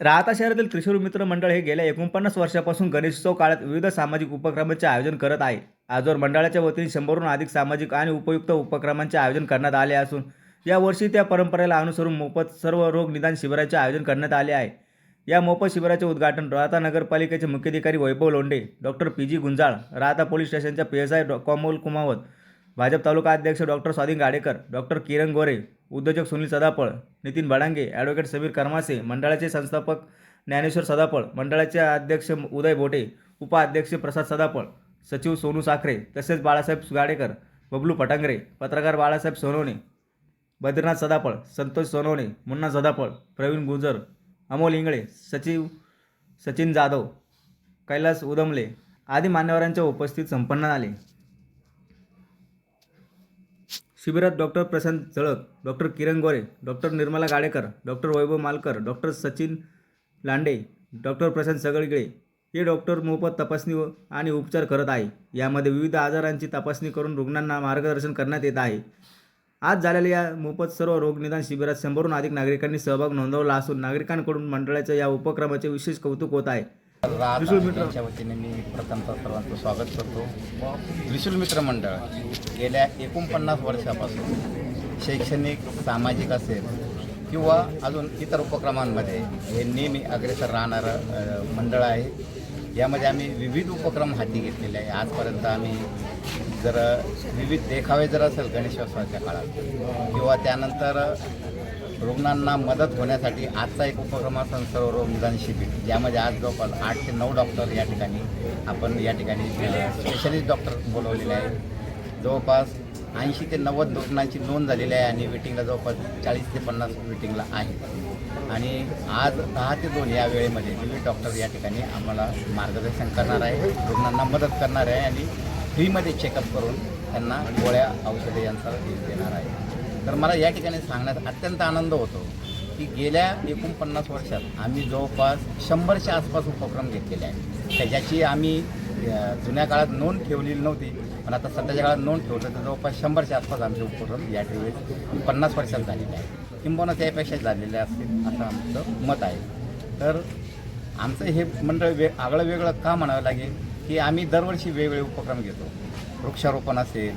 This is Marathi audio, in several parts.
राहता शहरातील त्रिशूर मित्र मंडळ हे गेल्या एकोणपन्नास वर्षापासून गणेशोत्सव काळात विविध सामाजिक उपक्रमांचे आयोजन करत आहे. आजवर मंडळाच्या वतीने शंभरहून अधिक सामाजिक आणि उपयुक्त उपक्रमांचे आयोजन करण्यात आले असून यावर्षी त्या परंपरेला अनुसरून मोफत सर्व रोग निदान शिबिराचे आयोजन करण्यात आले आहे. या मोफत शिबिराचे उद्घाटन राहता नगरपालिकेचे मुख्याधिकारी Vaibhav Londe doctor P G Gunjal Rahata police स्टेशनच्या पी एस आय डॉ. कुमावत भाजप तालुका अध्यक्ष डॉक्टर स्वाधीन गाडेकर डॉक्टर किरण गोरे उद्योजक सुनील सदापळ नितीन बडांगे ॲडव्होकेट समीर करमासे मंडळाचे संस्थापक ज्ञानेश्वर सदापळ मंडळाचे अध्यक्ष उदय बोटे उपाध्यक्ष प्रसाद सदापळ सचिव सोनू साखरे तसेच बाळासाहेब गाडेकर बबलू पटांगरे पत्रकार बाळासाहेब सोनवणे बद्रीनाथ सदापळ संतोष सोनवणे मुन्ना सदापळ प्रवीण गुजर अमोल इंगळे सचिव सचिन जाधव कैलास उदमले आदी मान्यवरांच्या उपस्थित संपन्न झाले. शिबिरात doctor Prashant Jalak doctor Kiran Gore doctor Nirmala Gadekar doctor Vaibhav Malkar doctor Sachin Lande doctor Prashant Sagalgile हे डॉक्टर मोफत तपासणी आणि उपचार करत आहे. यामध्ये विविध आजारांची तपासणी करून रुग्णांना मार्गदर्शन करण्यात येत आहे. आज झालेल्या या मोफत सर्व रोगनिदान शिबिरात शंभरहून अधिक नागरिकांनी सहभाग नोंदवला असून नागरिकांकडून मंडळाच्या या उपक्रमाचे विशेष कौतुक होत आहे. यांच्या वतीने मी प्रथमतः सर्वांचं स्वागत करतो. त्रिशूल मित्र मंडळ गेल्या एकोणपन्नास वर्षापासून शैक्षणिक सामाजिक असेल किंवा अजून इतर उपक्रमांमध्ये हे नेहमी अग्रेसर राहणारं मंडळ आहे. यामध्ये आम्ही विविध उपक्रम हाती घेतलेले आहे. आजपर्यंत आम्ही जर विविध देखावे जर असेल गणेशोत्सवाच्या काळात किंवा त्यानंतर रुग्णांना मदत होण्यासाठी आजचा एक उपक्रम असेल सर्व रोग निदान शिबिर ज्यामध्ये आज जवळपास आठ ते नऊ डॉक्टर या ठिकाणी आपण या ठिकाणी स्पेशलिस्ट डॉक्टर बोलवलेले आहेत. जवळपास ऐंशी ते नव्वद रुग्णांची नोंद झालेली आहे आणि वेटिंगला जवळपास चाळीस ते पन्नास वेटिंगला आहे. आणि आज दहा ते दोन या वेळेमध्ये विविध डॉक्टर या ठिकाणी आम्हाला मार्गदर्शन करणार आहे रुग्णांना मदत करणार आहे आणि फ्रीमध्ये चेकअप करून त्यांना गोळ्या औषधे यांचा देणार आहे. तर मला या ठिकाणी सांगण्यात अत्यंत आनंद होतो की गेल्या एकोणपन्नास वर्षात आम्ही जवळपास शंभरच्या आसपास उपक्रम घेतलेले आहेत. त्याच्याची आम्ही जुन्या काळात नोंद ठेवलेली नव्हती पण आता सध्याच्या काळात नोंद ठेवलं तर जवळपास शंभरच्या आसपास आमचे उपक्रम या ठिकाणी पन्नास वर्षात झालेले आहे किंबहुना त्यापेक्षा झालेले असतील असं आमचं मत आहे. तर आमचं हे मंडळ वे आगळं वेगळं का म्हणावं लागेल की आम्ही दरवर्षी वेगवेगळे उपक्रम घेतो. वृक्षारोपण असेल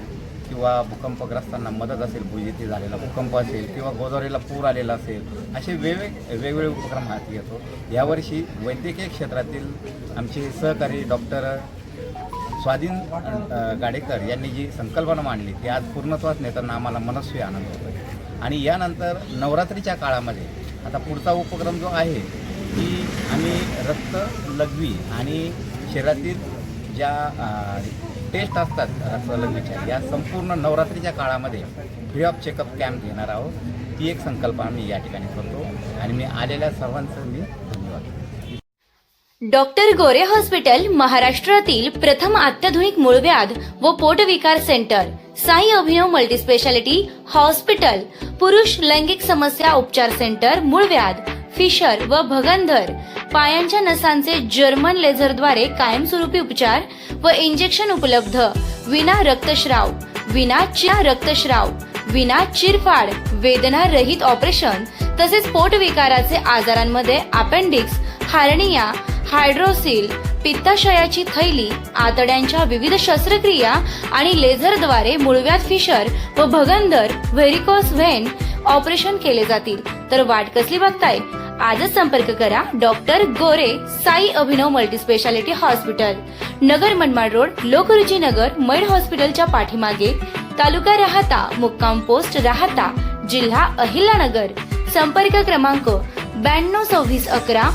किंवा भूकंपग्रस्तांना मदत असेल भुजिती झालेला भूकंप असेल किंवा गोदावरीला पूर आलेला असेल असे वेगवेग वेगवेगळे उपक्रम हाती घेतो. यावर्षी वैद्यकीय क्षेत्रातील आमचे सहकारी डॉक्टर स्वाधीन गाडेकर यांनी जी संकल्पना मांडली ती आज पूर्णत्वास नेताना आम्हाला मनस्वी आनंद होतो आणि यानंतर नवरात्रीच्या काळामध्ये आता पुढचा उपक्रम जो आहे की आम्ही रक्त लघवी आणि शरीरातील ज्या टेस्ट असतात रक्त या संपूर्ण नवरात्रीच्या काळामध्ये फ्री ऑफ चेकअप कॅम्प घेणार आहोत. ती एक संकल्पना मी या ठिकाणी करतो. आणि मी आलेल्या सर्वांचं मी धन्यवाद डॉक्टर गोरे हॉस्पिटल महाराष्ट्रातील प्रथम अत्याधुनिक मूळव्याध व पोटविकार centre. Sai Abhinav multispeciality hospital. पुरुष लैंगिक समस्या उपचार सेंटर मूळव्याध फिशर व भगंधर. पायांच्या नसांचे जर्मन लेझरद्वारे कायमस्वरूपी उपचार व इंजेक्शन उपलब्ध. विना रक्तस्राव विना चिरा रक्तस्राव विना चिरफाड वेदना रहित ऑपरेशन तसेच पोटविकाराचे आजारांमध्ये अपेंडिक्स हार्निया हायड्रोसिल पित्ताशयाची थैली आतड्यांच्या विविध शस्त्रक्रिया आणि लेझरद्वारे मुळव्यात फिशर व भगंदर व्हेरिकोस व्हेन ऑपरेशन केले जातील. तर वाट कसली बघताय? आजच संपर्क करा doctor Gore Sai Abhinav multispeciality hospital Nagar Manmad road Lokruchi Nagar मैड हॉस्पिटलच्या पाठीमागे. तालुका राहता मुक्काम पोस्ट राहता जिल्हा अहिल्यानगर. संपर्क क्रमांक ब्याण्णव सव्वीस अकरा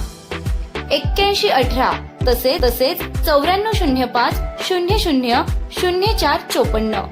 एक्क्याऐंशी अठरा तसे तसेच चौऱ्याण्णव शून्य पाच शून्य शून्य शून्य चार चोपन्न.